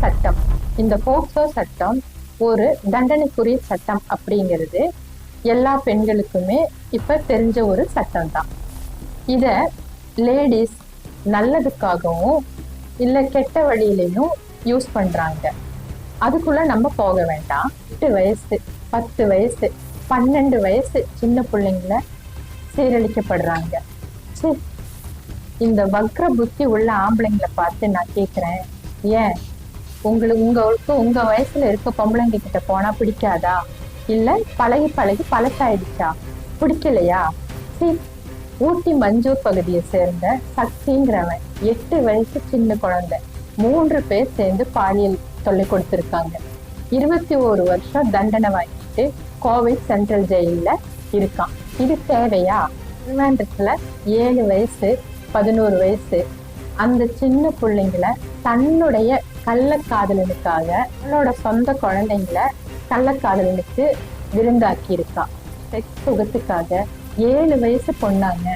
சட்டம். இந்த போக்சோ சட்டம் ஒரு தண்டனைக்குரிய சட்டம் அப்படிங்கிறது எல்லா பெண்களுக்குமே இப்ப தெரிஞ்ச ஒரு சட்டம் தான் இத லேடிஸ் நல்லதுக்காகவும் இல்ல கெட்ட வழியிலையும் யூஸ் பண்றாங்க. அதுக்குள்ள நம்ம போக வேண்டாம். எட்டு வயசு பத்து வயசு பன்னெண்டு வயசு சின்ன பிள்ளைங்கள சீரழிக்கப்படுறாங்க. ச்சீ, இந்த வக்ர புத்தி உள்ள ஆம்பளைங்களை பார்த்து நான் கேக்குறேன். ஏன்? உங்களுக்கு உங்களுக்கு உங்க வயசுல இருக்க பொம்பளைங்க கிட்ட போனா பிடிக்காதா? இல்ல பழகி பழகி பழசாயிடுச்சா? பிடிக்கலையா? சரி ஊட்டி மஞ்சூர் பகுதியை சேர்ந்த சக்திங்கிறவன் எட்டு வயசு சின்ன குழந்தை. மூன்று பேர் சேர்ந்து பாலியல் தொல்லை கொடுத்திருக்காங்க. இருபத்தி ஒரு வருஷம் தண்டனை வாங்கிட்டு கோவை சென்ட்ரல் ஜெயில்ல இருக்கான். இது தேவையா? திருவேண்டத்துல ஏழு வயசு பதினோரு வயசு. அந்த சின்ன பிள்ளைங்கள தன்னுடைய கள்ளக்காதலனுக்காக தன்னோட சொந்த குழந்தைங்கள கள்ளக்காதலனுக்கு விருந்தாக்கி இருக்கான் செக்ஸ் சுகத்துக்காக ஏழு வயசு பொண்ணாங்க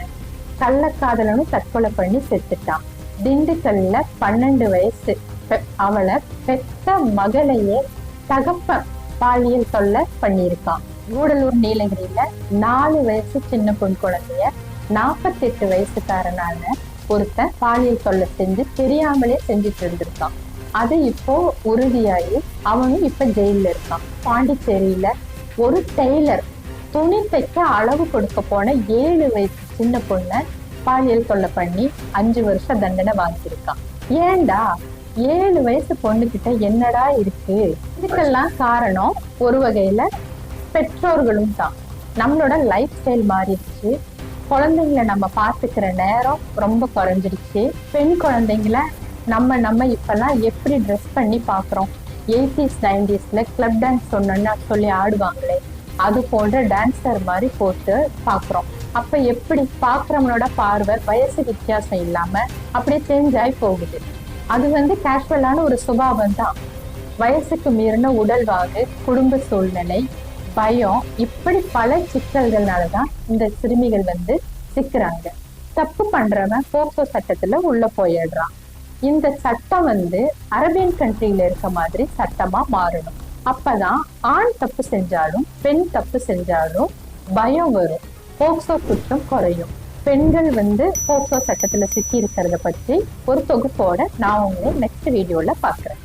கள்ளக்காதலனும் தற்கொலை பண்ணி செத்துட்டான் திண்டுக்கல்ல பன்னெண்டு வயசு பெ- அவளை பெத்த மகளையே தகப்ப பாலியல் தொல்லை பண்ணியிருக்கான் கூடலூர் நீலகிரியில நாலு வயசு சின்ன பொன் குழந்தைய நாற்பத்தி எட்டு வயசுக்காரனான ஒருத்தன் பாலியல் தொல்லை செஞ்சு தெரியாமலே செஞ்சுட்டு இருந்திருக்கான். அது இப்போ உறுதியாகி அவனும் இப்ப ஜெயில இருக்கான். பாண்டிச்சேரியில ஒரு டெய்லர் துணி தைக்க அளவு கொடுக்க போன ஏழு வயசு சின்ன பொண்ண பாலியல் தொல்லை பண்ணி அஞ்சு வருஷம் தண்டனை வாங்கியிருக்கான். ஏன்டா? ஏழு வயசு பொண்ணுகிட்ட என்னடா இருக்கு? இதுக்கெல்லாம் காரணம் ஒரு வகையில பெற்றோர்களும் தான். நம்மளோட லைஃப் ஸ்டைல் மாறிடுச்சு. குழந்தைங்கள நம்ம பார்த்துக்கிற நேரம் ரொம்ப குறைஞ்சிடுச்சு. பெண் குழந்தைங்கள நம்ம நம்ம இப்பெல்லாம் எப்படி ட்ரெஸ் பண்ணி பார்க்குறோம் எயிட்டிஸ் நைன்டிஸ்ல கிளப் டான்ஸ் சொன்னோன்னா சொல்லி ஆடுவாங்களே அது போன்ற டான்ஸர் மாதிரி போட்டு பார்க்குறோம் அப்ப எப்படி பார்க்குறவங்களோட பார்வை வயசு வித்தியாசம் இல்லாம அப்படியே சேஞ்ச் போகுது. அது வந்து கேஷுவலான ஒரு சுபாவம் தான். வயசுக்கு மீறின உடல்வாகு குடும்ப சூழ்நிலை பயம் இப்படி பல சிக்கல்கள்னால தான் இந்த சிறுமிகள் வந்து சிக்கிறாங்க. தப்பு பண்றவன் போக்சோ சட்டத்துல உள்ள போயிடுறான். இந்த சட்டம் வந்து அரேபியன் கண்ட்ரில இருக்க மாதிரி சட்டமா மாறணும். அப்பதான் ஆண் தப்பு செஞ்சாலும் பெண் தப்பு செஞ்சாலும் பயம் வரும். போக்சோ குற்றம் குறையும். பெண்கள் வந்து போக்சோ சட்டத்துல சிக்கி இருக்கிறத பற்றி ஒரு தொகுப்போட நான் உங்களை நெக்ஸ்ட் வீடியோல பாக்குறேன்